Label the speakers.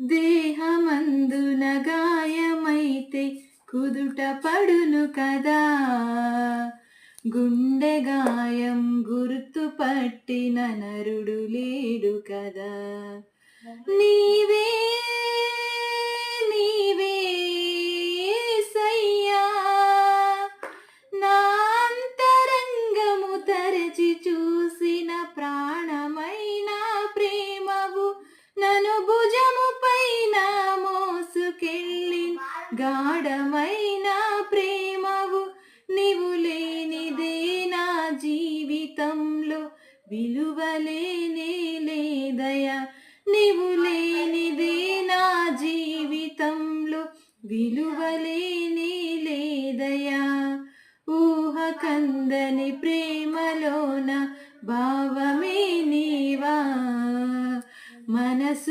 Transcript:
Speaker 1: దేహమందున గాయమైతే కుదుట పడును కదా. గుండె గాయం గుర్తు పట్టిన నరుడు లేడు కదా. నీవే నీవే సయ్యా. నా అంతరంగము తరచి చూసినా గాఢమైన ప్రేమవు నీవు లేనిదే నా జీవితంలో విలువలేనే లేదయ నీవు లేనిదే నా జీవితంలో విలువలేనే లేదయా ఊహ కందని ప్రేమలోన భావమే నీవా. మనసు